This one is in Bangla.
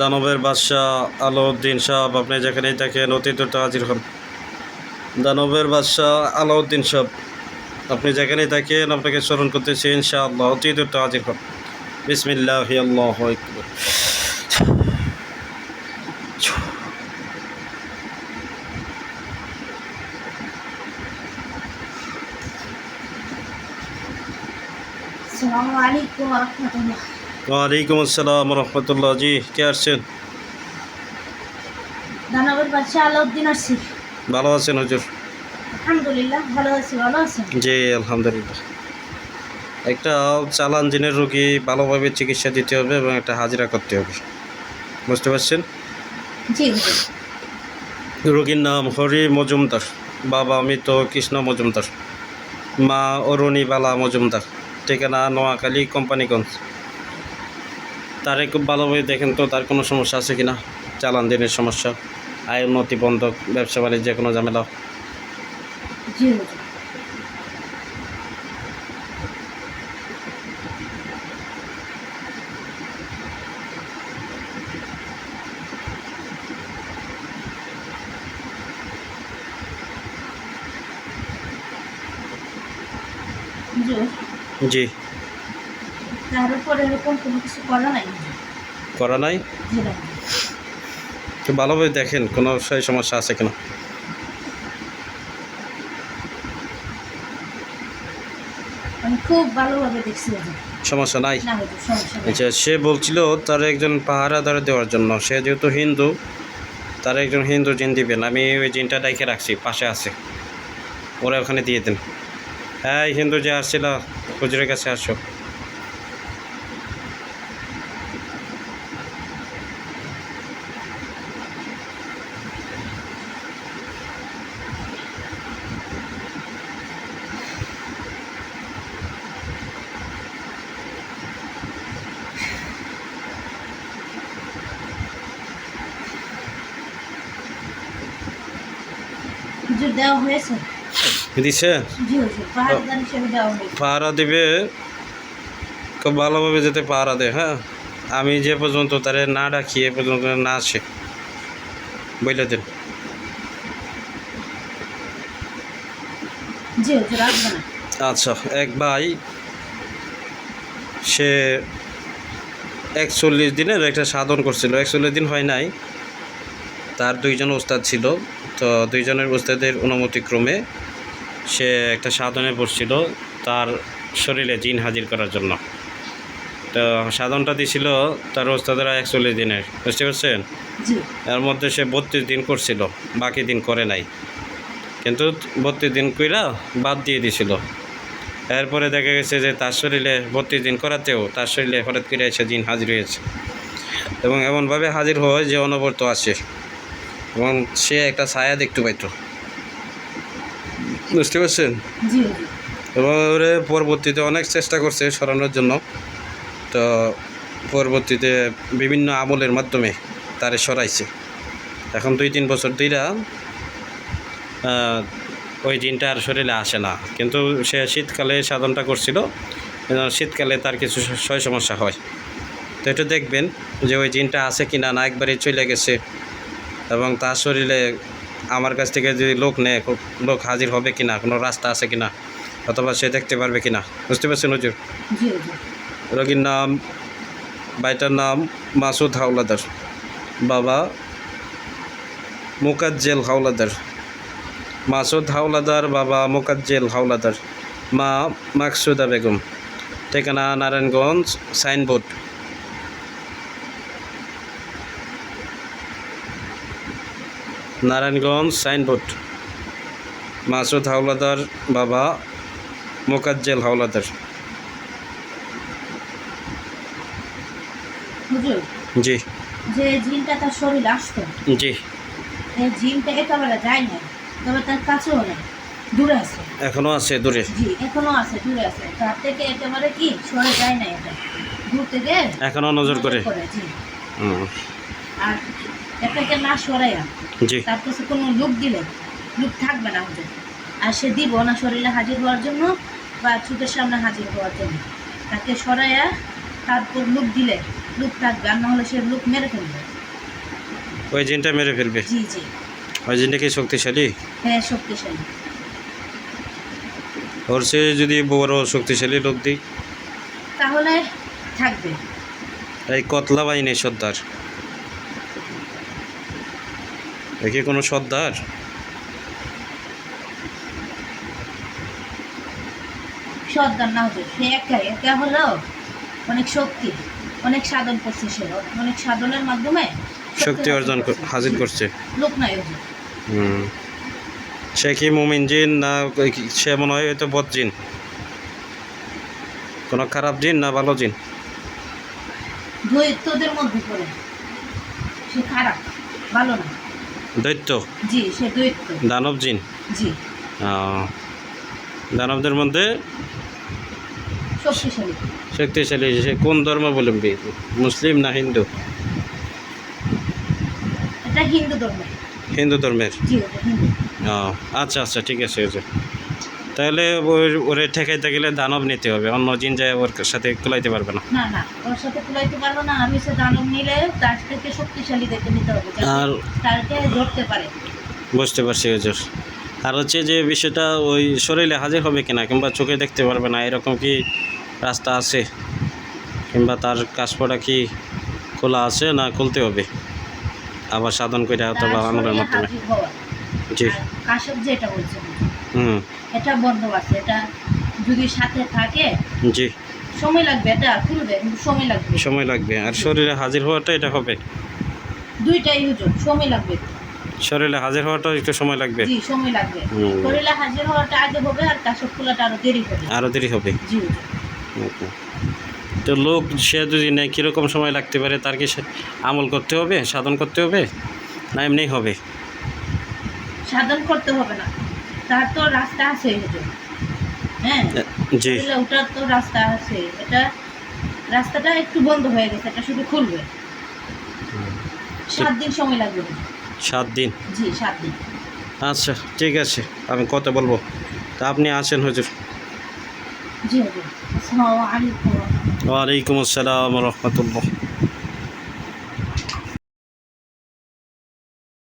দানবের বাদশাহ আলাউদ্দিন সাহেব আপনি যেখানেই থাকেন অতি হাজির হন। দানবের বাদশাহ আলাউদ্দিন সাহেব, আপনি যেখানেই থাকেন, আপনাকে স্মরণ করতেছি, ইনশাআল্লাহ অতি হাজির হন। বিসমিল্লাহ আল্লাহ আসসালামু আলাইকুম রহমতুল্লাহ। ওয়ালাইকুম আসসালাম রহমতুল্লাহ। জি কে আসছেন? আলাউদ্দিন আসছি। ভালো আছেন হুজুর? আলহামদুলিল্লাহ ভালো আছি ভালো আছেন? জি আলহামদুলিল্লাহ। একটা চালান জিনের রোগী ভালোভাবে চিকিৎসা দিতে হবে এবং একটা হাজিরা করতে হবে। বুঝতে পারছেন? জি রোগীর নাম হরি মজুমদার বাবা মৃত কৃষ্ণ মজুমদার মা অরুণী বালা মজুমদার ঠিকানা নোয়াখালী কোম্পানিগঞ্জ। তারে খুব ভালোভাবে দেখেন তো তার কোনো সমস্যা আছে কিনা? চালান দিনের সমস্যা আয় উন্নতি বন্ধক ব্যবসা বাণিজ্যে কোনো ঝামেলা? জি। এরকম কোনো কিছু করা নাই? করা নাই? জি ভালোভাবে দেখেন কোনো সেই সমস্যা আছে কিনা। খুব ভালোভাবে দেখছি সমস্যা নেই? আচ্ছা সে বলছিল তার একজন পাহারাদার দেওয়ার জন্য। সে যেহেতু হিন্দু তার একজন হিন্দু জিন দিবেন। আমি ওই জিনটা ডাইকে রাখছি পাশে আছে। ওরা ওখানে দিয়ে দেন। হ্যাঁ হিন্দু যে আসছিল হুজুরের কাছে আসো। হুজুর দেওয়া হয়েছে? দিছে? পাহারা দিবে খুব ভালোভাবে যেতে পাহারা দেয় হ্যাঁ? আমি যে পর্যন্ত তারে না ডাকি এ পর্যন্ত না আসে। বুঝলে দেন। আচ্ছা এক ভাই সে একচল্লিশ দিনের একটা সাধন করছিল। একচল্লিশ দিন হয় নাই। তার দুইজন ওস্তাদ ছিল। তো দুইজনের ওস্তাদের অনুমতিক্রমে সে একটা সাধনে বসছিল তার শরীরে জিন হাজির করার জন্য। তো সাধনটা দিছিল তার ওস্তাদেরা একচল্লিশ দিনের বুঝতে পারছেন? এর মধ্যে সে বত্রিশ দিন করছিল বাকি দিন করে নাই। কিন্তু বত্রিশ দিন কইরা বাদ দিয়ে দিছিল। এরপরে দেখা গেছে যে তার শরীরে বত্রিশ দিন করাতেও তার শরীরে হঠাৎ করে এসে দিন হাজির হয়েছে। এবং এমনভাবে হাজির হয় যে অনবরত আসে। এবং সে একটা ছায়া দেখতে পাইতো। বুঝতে পারছেন? এবং ওরে পরবর্তীতে অনেক চেষ্টা করছে সরানোর জন্য। তো পরবর্তীতে বিভিন্ন আমলের মাধ্যমে তারে সরাইছে। এখন দুই তিন বছর আহ, ওই জিনটা আর শরীরে আসে না। কিন্তু সে শীতকালে সাধনটা করছিল। শীতকালে তার কিছু সয় সমস্যা হয়। তো এটা দেখবেন যে ওই জিনটা আছে কি না না একবারই চলে গেছে। এবং তার শরীরে আমার কাছ থেকে যদি লোক নেয় লোক হাজির হবে কি না কোনো রাস্তা আছে কি না অথবা সে দেখতে পারবে কি না বুঝতে পারছেন হুজুর? রোগীর নাম বাইটার নাম মাসুদ হাওলাদার বাবা মোকাজ্জেল হাওলাদার মাসুদ হাওলাদার বাবা মোকাজ্জেল হাওলাদার মা মাকসুদা বেগম ঠিকানা নারায়ণগঞ্জ সাইনবোর্ড। নারায়ণগঞ্জ সাইনবোর্ড। মাসুদ হাওলাদার বাবা মোকাজ্জেল হাওলাদার। জি। যে জিনটা তার শরীরে আসতো জি। এই জিনটা একেবারে যায় না তবে তার কাছেও নেই দূরে আছে। এখনও আছে দূরে। জি এখনও আছে দূরে আছে। তার থেকে একেবারে কি সরে যায় না এটা। দূর থেকে এখনও নজর করে। জি। আর এটাকে না সরাইয়া তার কাছে কোনো লোক দিলে লোক থাকবে না হুজুর আর সে দিব না শরীরে হাজির হওয়ার জন্য বা চোখের সামনে হাজির হওয়ার জন্য। তাকে সরাইয়া তারপর লোক দিলে লুপ থাকবে। আর নাহলে সে লুপ মেরে ফেলবে। ওই জিনটা মেরে ফেলবে? জি জি। ওই জিনটা কি শক্তিশালী? হ্যাঁ শক্তিশালী। ওর সে যদি বড় শক্তিশালী লোক দিই? তাহলে থাকবে। এই কতলা বাহিনী সর্দার। দেখি কোনো সর্দার? সর্দার না হচ্ছে সে একা একা হলো অনেক শক্তি অনেক সাধন করছে সে অনেক সাধনের মাধ্যমে শক্তি অর্জন হাসিল করছে। লোক নাই হুজুর। হুম। সে কি মুমিন জিন না সে মনে হয় হয়তো বদ জিন? কোনো খারাপ জিন না ভালো জিন? দ্বৈতদের মধ্যে পড়ে। সে খারাপ ভালো না। দৈত্য? জি সে দানব জিন জি। দানবদের মধ্যে শক্তিশালী। শক্তিশালী সে কোন ধর্মাবলম্বী মুসলিম না হিন্দু? এটা হিন্দু ধর্ম হিন্দু ধর্মের? হিন্দু। ও আচ্ছা আচ্ছা ঠিক আছে আছে তাহলে ওর- ঠেকাইতে গেলে দানব নিতে হবে অন্য জিন যায় ওর সাথে কুলাইতে পারবে না। না না ওর সাথে কুলাইতে পারব না আমি সে দানব নিলে তার থেকে শক্তিশালী দেখে নিতে হবে আর তাকে ধরতে পারে। বুঝতে পারছি হুজুর। আর হচ্ছে যে বিষয়টা ওই শরীরে হাজির হবে কিনা কিংবা চোখে দেখতে পারবে না এরকম কি রাস্তা আছে? কিংবা তার কাজপটা কি খোলা আছে না খুলতে হবে? আবার সাধন করে অথবা তার আমলের মাধ্যমে জি। আর কাশব যেটা বলছে হুম। এটা বন্ধ আছে এটা যদি সাথে থাকে জি। সময় লাগবে এটা খুলবে সময় লাগবে। সময় লাগবে আর শরীরে হাজির হওয়াটা এটা হবে। দুইটাই হুজুর সময় লাগবে। শরীরে হাজির হওয়াটা একটু সময় লাগবে। জি সময় লাগবে। শরীরে হাজির হওয়াটা আগে হবে আর খোলাটা আরও দেরি হবে। আরও দেরি হবে। জি ওকে। তো লোক সে যদি নেয় কীরকম সময় লাগতে পারে? তার কি আমল করতে হবে সাধন করতে হবে? না এমনি হবে? সাধন করতে হবে না। তার তো রাস্তা আছে হ্যাঁ? শরীরে তো রাস্তা আছে। এটা রাস্তাটা একটু বন্ধ হয়ে গেছে এটা শুধু খুলবে। সাত দিন সময় লাগবে। সাত দিন? জি সাত দিন। আচ্ছা ঠিক আছে। আমি কথা বলব। তা আপনি আসেন হুজুর। জি হুজুর। আসসালামু আলাইকুম। ওয়ালাইকুম আসসালাম রহমতুল্লাহ।